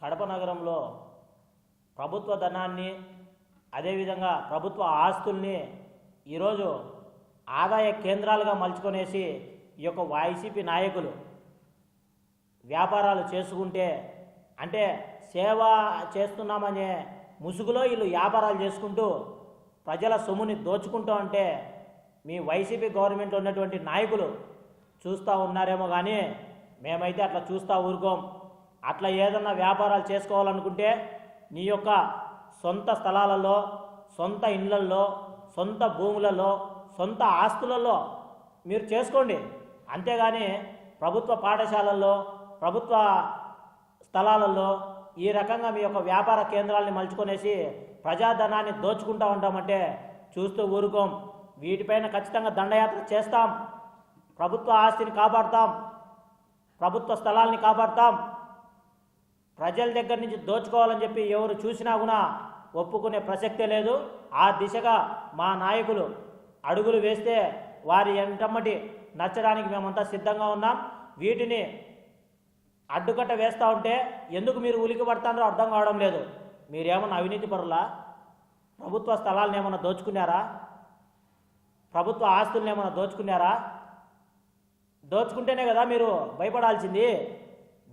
కడప నగరంలో ప్రభుత్వ ధనాన్ని అదేవిధంగా ప్రభుత్వ ఆస్తుల్ని ఈరోజు ఆదాయ కేంద్రాలుగా మలుచుకొనేసి ఈ యొక్క వైసీపీ నాయకులు వ్యాపారాలు చేసుకుంటే అంటే సేవ చేస్తున్నామనే ముసుగులో వీళ్ళు వ్యాపారాలు చేసుకుంటూ ప్రజల సొమ్ముని దోచుకుంటూ అంటే మీ వైసీపీ గవర్నమెంట్ ఉన్నటువంటి నాయకులు చూస్తూ ఉన్నారేమో కానీ మేమైతే అట్లా చూస్తూ ఊరుకోం. అట్లా ఏదన్నా వ్యాపారాలు చేసుకోవాలనుకుంటే నీ యొక్క సొంత స్థలాలలో సొంత ఇళ్ళల్లో సొంత భూములలో సొంత ఆస్తులలో మీరు చేసుకోండి. అంతేగాని ప్రభుత్వ పాఠశాలల్లో ప్రభుత్వ స్థలాలలో ఈ రకంగా మీ యొక్క వ్యాపార కేంద్రాలని మలుచుకొనేసి ప్రజాధనాన్ని దోచుకుంటా ఉంటామంటే చూస్తూ ఊరుకోం. వీటిపైన ఖచ్చితంగా దండయాత్ర చేస్తాం. ప్రభుత్వ ఆస్తిని కాపాడుతాం. ప్రభుత్వ స్థలాల్ని కాపాడుతాం. ప్రజల దగ్గర నుంచి దోచుకోవాలని చెప్పి ఎవరు చూసినా కూడా ఒప్పుకునే ప్రసక్తే లేదు. ఆ దిశగా మా నాయకులు అడుగులు వేస్తే వారి ఎంటమ్మటి నచ్చడానికి మేమంతా సిద్ధంగా ఉన్నాం. వీటిని అడ్డుకట్ట వేస్తూ ఉంటే ఎందుకు మీరు ఉలికి పడతారో అర్థం కావడం లేదు. మీరేమన్నా అవినీతి పరులా? ప్రభుత్వ స్థలాలను ఏమైనా దోచుకున్నారా? ప్రభుత్వ ఆస్తులను ఏమైనా దోచుకున్నారా? దోచుకుంటేనే కదా మీరు భయపడాల్సింది.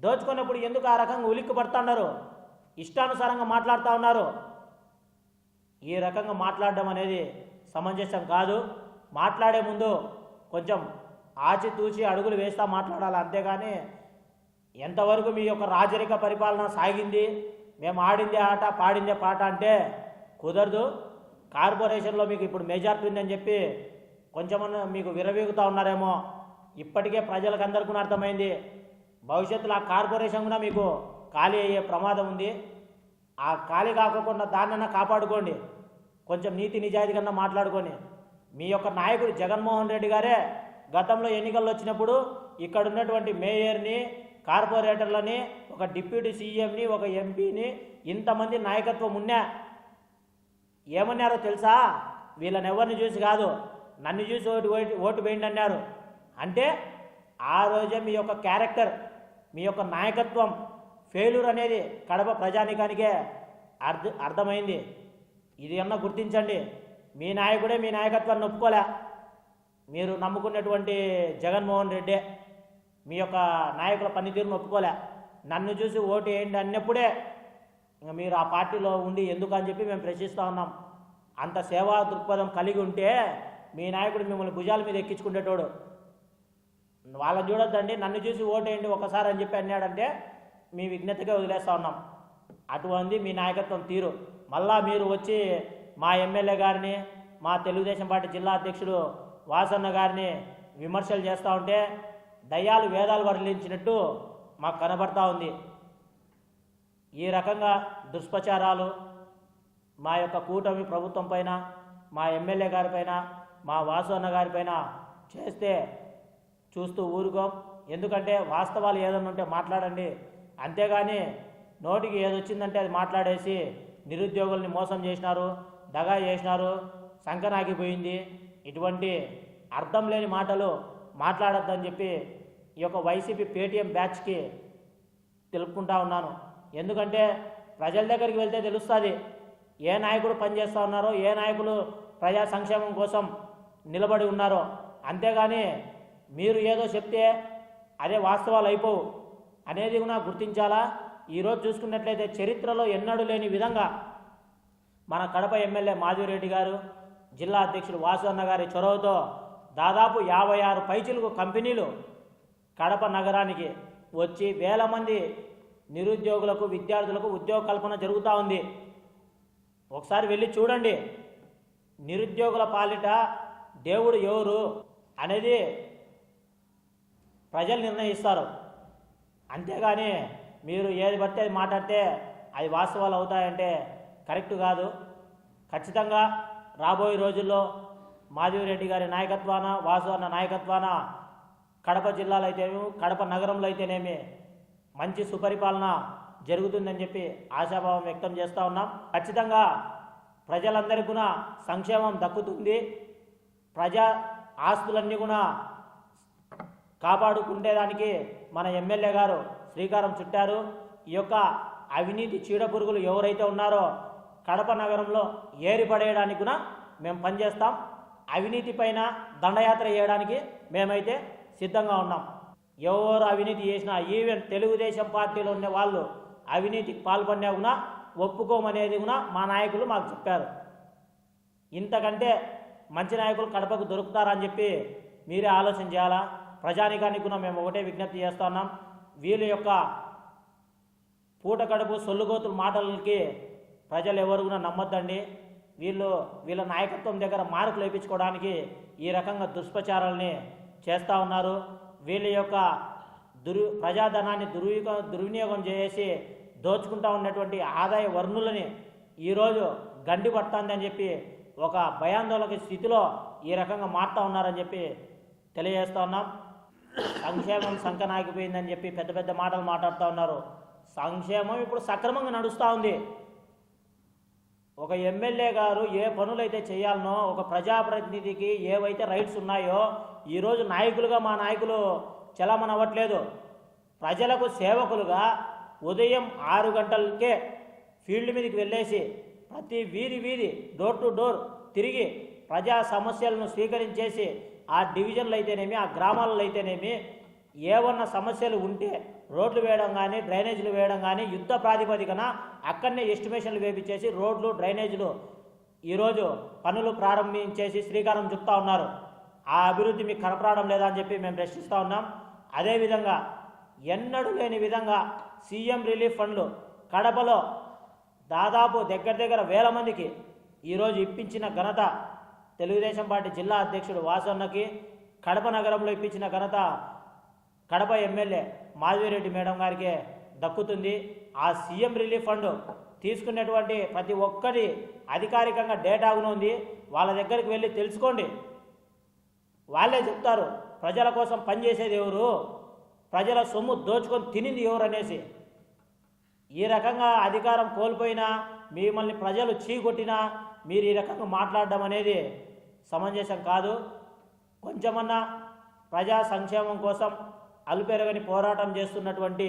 దోచుకున్నప్పుడు ఎందుకు ఆ రకంగా ఉలిక్కి పడుతున్నారు ఇష్టానుసారంగా మాట్లాడుతూ ఉన్నారు. ఈ రకంగా మాట్లాడడం అనేది సమంజసం కాదు. మాట్లాడే ముందు కొంచెం ఆచితూచి అడుగులు వేస్తూ మాట్లాడాలి. అంతేగాని ఎంతవరకు మీ యొక్క రాజరిక పరిపాలన సాగింది? మేము ఆడిందే ఆట పాడిందే పాట అంటే కుదరదు. కార్పొరేషన్లో మీకు ఇప్పుడు మెజార్టీ ఉందని చెప్పి కొంచెమన్నా మీకు విరవీగుతూ ఉన్నారేమో. ఇప్పటికే ప్రజలకు అందరికీ అర్థమైంది. భవిష్యత్తులో ఆ కార్పొరేషన్ కూడా మీకు ఖాళీ అయ్యే ప్రమాదం ఉంది. ఆ ఖాళీ కాకుండా దాన్నన్నా కాపాడుకోండి. కొంచెం నీతి నిజాయితీ కన్నా మాట్లాడుకొని. మీ యొక్క నాయకుడు జగన్మోహన్ రెడ్డి గారే గతంలో ఎన్నికల్లో వచ్చినప్పుడు ఇక్కడ ఉన్నటువంటి మేయర్ని కార్పొరేటర్లని ఒక డిప్యూటీ సీఎంని ఒక ఎంపీని ఇంతమంది నాయకత్వం ఉన్నా. ఏమన్నారో తెలుసా? వీళ్ళని ఎవరిని చూసి కాదు. నన్ను చూసి ఓటు ఓటు- ఓటు వేయండి అన్నారు. అంటే ఆ రోజే మీ యొక్క క్యారెక్టర్ మీ యొక్క నాయకత్వం ఫెయిల్యూర్ అనేది కడప ప్రజానికానికే అర్థ అర్థమైంది. ఇది అన్న గుర్తించండి. మీ నాయకుడే మీ నాయకత్వాన్ని ఒప్పుకోలే. మీరు నమ్ముకున్నటువంటి జగన్మోహన్ రెడ్డి మీ యొక్క నాయకుల పనితీరును ఒప్పుకోలే. నన్ను చూసి ఓటు వేయండి అన్నప్పుడే ఇంకా మీరు ఆ పార్టీలో ఉండి ఎందుకు అని చెప్పి మేము ప్రశ్నిస్తూ ఉన్నాం. అంత సేవా దృక్పథం కలిగి ఉంటే మీ నాయకుడు మిమ్మల్ని భుజాల మీద ఎక్కించుకునేటోడు వాళ్ళని చూడొద్దండి నన్ను చూసి ఓటేయండి ఒకసారి అని చెప్పి అన్నాడంటే మీ విజ్ఞతగా వదిలేస్తా ఉన్నాం. అటువంటి మీ నాయకత్వం తీరు. మళ్ళా మీరు వచ్చి మా ఎమ్మెల్యే గారిని మా తెలుగుదేశం పార్టీ జిల్లా అధ్యక్షుడు వాసన్న గారిని విమర్శలు చేస్తూ ఉంటే దయ్యాలు వేదాలు వర్ణించినట్టు మాకు కనబడతా ఉంది. ఈ రకంగా దుష్ప్రచారాలు మా యొక్క కూటమి ప్రభుత్వం పైన మా ఎమ్మెల్యే గారిపైన మా వాసు అన్న గారిపైన చేస్తే చూస్తూ ఊరుకోం. ఎందుకంటే వాస్తవాలు ఏదైనా ఉంటే మాట్లాడండి. అంతేగాని నోటికి ఏదొచ్చిందంటే అది మాట్లాడేసి నిరుద్యోగుల్ని మోసం చేసినారు దగా చేసినారు సంకనాగిపోయింది ఇటువంటి అర్థం లేని మాటలు మాట్లాడొద్దని చెప్పి ఈ యొక్క వైసీపీ పేటీఎం బ్యాచ్కి తెలుపుకుంటా ఉన్నాను. ఎందుకంటే ప్రజల దగ్గరికి వెళ్తే తెలుస్తుంది ఏ నాయకుడు పనిచేస్తూ ఉన్నారో ఏ నాయకులు ప్రజా సంక్షేమం కోసం నిలబడి ఉన్నారో. అంతేగాని మీరు ఏదో చెప్తే అదే వాస్తవాలు అయిపోవు అనేది కూడా గుర్తించాలా? ఈరోజు చూసుకున్నట్లయితే చరిత్రలో ఎన్నడూ లేని విధంగా మన కడప ఎమ్మెల్యే మాధవిరెడ్డి గారు జిల్లా అధ్యక్షుడు వాసు అన్న గారి చొరవతో దాదాపు యాభై ఆరు పైచిలకు కంపెనీలు కడప నగరానికి వచ్చి వేల మంది నిరుద్యోగులకు విద్యార్థులకు ఉద్యోగ కల్పన జరుగుతూ ఉంది. ఒకసారి వెళ్ళి చూడండి. నిరుద్యోగుల పాలిట దేవుడు ఎవరు అనేది ప్రజలు నిర్ణయిస్తారు. అంతేగాని మీరు ఏది పడితే అది మాట్లాడితే అది వాస్తవాలు అవుతాయంటే కరెక్ట్ కాదు. ఖచ్చితంగా రాబోయే రోజుల్లో మాధవిరెడ్డి గారి నాయకత్వాన వాసు అన్న నాయకత్వాన కడప జిల్లాలో అయితేనేమి కడప నగరంలో అయితేనేమి మంచి సుపరిపాలన జరుగుతుందని చెప్పి ఆశాభావం వ్యక్తం చేస్తూ ఉన్నాం. ఖచ్చితంగా ప్రజలందరికీ కూడా సంక్షేమం దక్కుతుంది. ప్రజా ఆస్తులన్నీ కూడా కాపాడుకుంటేదానికి మన ఎమ్మెల్యే గారు శ్రీకారం చుట్టారు. ఈ యొక్క అవినీతి చీడపురుగులు ఎవరైతే ఉన్నారో కడప నగరంలో ఏరిపడేయడానికి కూడా మేము పనిచేస్తాం. అవినీతి పైన దండయాత్ర చేయడానికి మేమైతే సిద్ధంగా ఉన్నాం. ఎవరు అవినీతి చేసినా ఈవెన్ తెలుగుదేశం పార్టీలో ఉండే వాళ్ళు అవినీతికి పాల్పడినా కూడా ఒప్పుకోమనేది కూడా మా నాయకులు మాకు చెప్పారు. ఇంతకంటే మంచి నాయకులు కడపకు దొరుకుతారని చెప్పి మీరే ఆలోచన చేయాలా? ప్రజానికానికి కూడా మేము ఒకటే విజ్ఞప్తి చేస్తున్నాం వీళ్ళ యొక్క పూట కడుపు సొల్లుగోతుల మాటలకి ప్రజలు ఎవరు కూడా నమ్మొద్దండి. వీళ్ళు వీళ్ళ నాయకత్వం దగ్గర మార్కులు వేయించుకోవడానికి ఈ రకంగా దుష్ప్రచారాలని చేస్తూ ఉన్నారు. వీళ్ళ యొక్క దుర్ ప్రజాధనాన్ని దుర్వినియోగ దుర్వినియోగం చేసి దోచుకుంటా ఉన్నటువంటి ఆదాయ వనరులని ఈరోజు గండి పడుతుందని చెప్పి ఒక భయాందోళన స్థితిలో ఈ రకంగా మారుతూ ఉన్నారని చెప్పి తెలియజేస్తా ఉన్నాం. సంక్షేమం సంకనాగిపోయిందని చెప్పి పెద్ద పెద్ద మాటలు మాట్లాడుతూ ఉన్నారు. సంక్షేమం ఇప్పుడు సక్రమంగా నడుస్తూ ఉంది. ఒక ఎమ్మెల్యే గారు ఏ పనులైతే చేయాలనో ఒక ప్రజాప్రతినిధికి ఏవైతే రైట్స్ ఉన్నాయో ఈరోజు నాయకులుగా మా నాయకులు చలమనవ్వట్లేదు. ప్రజలకు సేవకులుగా ఉదయం ఆరు గంటలకే ఫీల్డ్ మీదకి వెళ్ళేసి ప్రతి వీధి వీధి డోర్ టు డోర్ తిరిగి ప్రజా సమస్యలను స్వీకరించేసి ఆ డివిజన్లు అయితేనేమి ఆ గ్రామాలలో అయితేనేమి ఏమన్నా సమస్యలు ఉంటే రోడ్లు వేయడం కానీ డ్రైనేజీలు వేయడం కానీ యుద్ధ ప్రాతిపదికన అక్కడనే ఎస్టిమేషన్లు వేపించేసి రోడ్లు డ్రైనేజీలు ఈరోజు పనులు ప్రారంభించేసి శ్రీకారం చుట్టా ఉన్నారు. ఆ అభివృద్ధి మీకు కనపడడం లేదా అని చెప్పి మేము ప్రశ్నిస్తూ ఉన్నాం. అదేవిధంగా ఎన్నడూ లేని విధంగా సీఎం రిలీఫ్ ఫండ్లు కడపలో దాదాపు దగ్గర దగ్గర వేల మందికి ఈరోజు ఇప్పించిన ఘనత తెలుగుదేశం పార్టీ జిల్లా అధ్యక్షుడు వాసన్నకి కడప నగరంలో ఇప్పించిన ఘనత కడప ఎమ్మెల్యే మాధవిరెడ్డి మేడం గారికి దక్కుతుంది. ఆ సీఎం రిలీఫ్ ఫండ్ తీసుకున్నటువంటి ప్రతి ఒక్కరి అధికారికంగా డేటా ఉంది. వాళ్ళ దగ్గరికి వెళ్ళి తెలుసుకోండి. వాళ్ళే చెప్తారు ప్రజల కోసం పనిచేసేది ఎవరు? ప్రజల సొమ్ము దోచుకొని తినింది ఎవరు అనేసి. ఈ రకంగా అధికారం కోల్పోయినా మిమ్మల్ని ప్రజలు చీకొట్టినా మీరు ఈ రకంగా మాట్లాడడం అనేది సమంజసం కాదు. కొంచెమన్నా ప్రజా సంక్షేమం కోసం అలుపెరగని పోరాటం చేస్తున్నటువంటి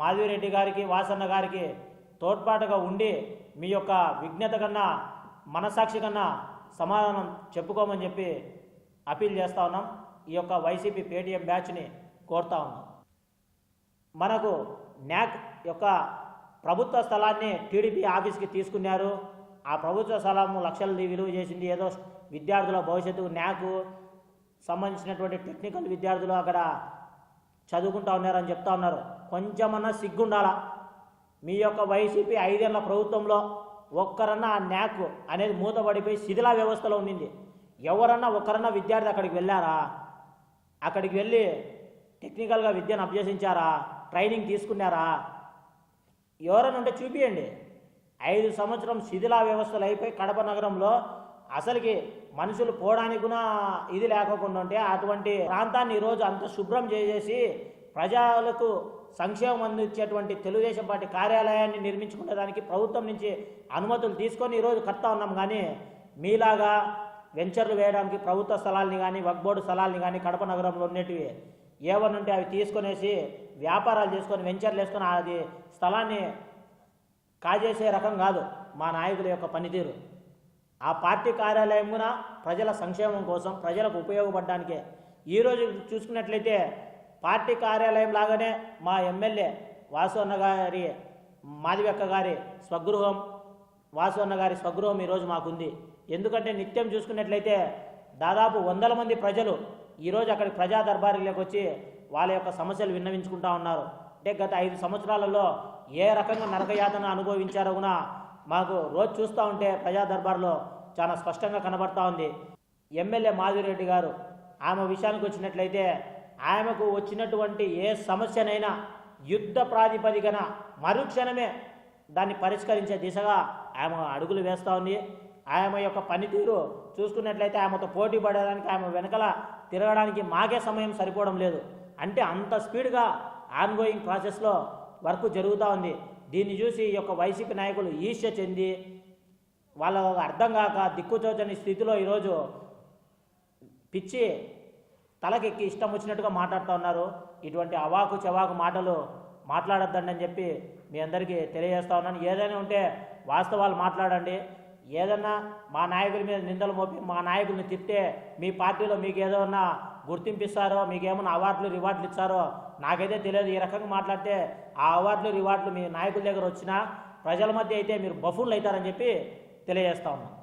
మాధవిరెడ్డి గారికి వాసన్న గారికి తోడ్పాటుగా ఉండి మీ యొక్క విజ్ఞత కన్నా మనసాక్షి కన్నా సమాధానం చెప్పుకోమని చెప్పి అపీల్ చేస్తా ఉన్నాం. ఈ యొక్క వైసీపీ పేటీఎం బ్యాచ్ని కోరుతా ఉన్నాం. మనకు న్యాక్ యొక్క ప్రభుత్వ స్థలాన్ని టీడీపీ ఆఫీస్కి తీసుకున్నారు. ఆ ప్రభుత్వ స్థలము లక్షలు విలువ చేసింది. ఏదో విద్యార్థుల భవిష్యత్తుకు న్యాకు సంబంధించినటువంటి టెక్నికల్ విద్యార్థులు అక్కడ చదువుకుంటా ఉన్నారని చెప్తా ఉన్నారు. కొంచెమన్నా సిగ్గుండాలా? మీ యొక్క వైసీపీ ఐదేళ్ళ ప్రభుత్వంలో ఒక్కరన్నా ఆ న్యాక్ అనేది మూతపడిపోయి శిథిలా వ్యవస్థలో ఉండింది. ఎవరన్నా ఒక్కరన్నా విద్యార్థి అక్కడికి వెళ్ళారా? అక్కడికి వెళ్ళి టెక్నికల్గా విద్యను అభ్యసించారా? ట్రైనింగ్ తీసుకున్నారా? ఎవరైనా ఉంటే చూపియండి. ఐదు సంవత్సరం శిథిలా వ్యవస్థలు అయిపోయి కడప నగరంలో అసలుకి మనుషులు పోవడానికి కూడా ఇది లేకోకుండా ఉంటే అటువంటి ప్రాంతాన్ని ఈరోజు అంత శుభ్రం చేసేసి ప్రజలకు సంక్షేమం అందించేటువంటి తెలుగుదేశం పార్టీ కార్యాలయాన్ని నిర్మించుకునే దానికి ప్రభుత్వం నుంచి అనుమతులు తీసుకొని ఈరోజు కడతా ఉన్నాం. కానీ మీలాగా వెంచర్లు వేయడానికి ప్రభుత్వ స్థలాల్ని కానీ వక్బోర్డు స్థలాల్ని కానీ కడప నగరంలో ఉండేటివి ఏమన్నా ఉంటే అవి తీసుకునేసి వ్యాపారాలు చేసుకొని వెంచర్లు వేసుకొని అది స్థలాన్ని కాజేసే రకం కాదు మా నాయకుల యొక్క పనితీరు. ఆ పార్టీ కార్యాలయం ప్రజల సంక్షేమం కోసం ప్రజలకు ఉపయోగపడడానికే. ఈరోజు చూసుకున్నట్లయితే పార్టీ కార్యాలయం లాగానే మా ఎమ్మెల్యే వాసు అన్న గారి మాదివెక్క గారి స్వగృహం వాసు అన్న గారి స్వగృహం ఈరోజు మాకుంది. ఎందుకంటే నిత్యం చూసుకున్నట్లయితే దాదాపు వందల మంది ప్రజలు ఈరోజు అక్కడికి ప్రజా దర్బారీలోకి వచ్చి వాళ్ళ యొక్క సమస్యలు విన్నవించుకుంటా ఉన్నారు. అంటే గత ఐదు సంవత్సరాలలో ఏ రకంగా నరకయాతన అనుభవించారో కూడా మాకు రోజు చూస్తూ ఉంటే ప్రజా దర్బార్లో చాలా స్పష్టంగా కనబడతా ఉంది. ఎమ్మెల్యే మాధురెడ్డి గారు ఆమె విషయానికి వచ్చినట్లయితే ఆమెకు వచ్చినటువంటి ఏ సమస్యనైనా యుద్ధ ప్రాతిపదికన మరుక్షణమే దాన్ని పరిష్కరించే దిశగా ఆమె అడుగులు వేస్తూ ఉంది. ఆమె యొక్క పనితీరు చూసుకున్నట్లయితే ఆమెతో పోటీ పడడానికి ఆమె వెనకల తిరగడానికి మాకే సమయం సరిపోవడం లేదు. అంటే అంత స్పీడ్గా ఆన్గోయింగ్ ప్రాసెస్లో వర్క్ జరుగుతూ ఉంది. దీన్ని చూసి ఈ యొక్క వైసీపీ నాయకులు ఈర్ష్య చెంది వాళ్ళ అర్థం కాక దిక్కుచోచని స్థితిలో ఈరోజు పిచ్చి తలకెక్కి ఇష్టం వచ్చినట్టుగా మాట్లాడుతూ ఉన్నారు. ఇటువంటి అవాకు చవాకు మాటలు మాట్లాడొద్దండి అని చెప్పి మీ అందరికీ తెలియజేస్తా ఉన్నాను. ఏదైనా ఉంటే వాస్తవాలు మాట్లాడండి. ఏదన్నా మా నాయకుల మీద నిందలు మోపి మా నాయకుల్ని తిప్పితే మీ పార్టీలో మీకు ఏదైనా గుర్తింపు ఇస్తారో మీకు అవార్డులు రివార్డులు ఇచ్చారో నాకైతే తెలియదు. ఈ రకంగా మాట్లాడితే ఆ అవార్డులు రివార్డులు మీ నాయకుల దగ్గర వచ్చినా ప్రజల మధ్య అయితే మీరు బఫూన్లు అవుతారని చెప్పి తెలియజేస్తా ఉన్నాను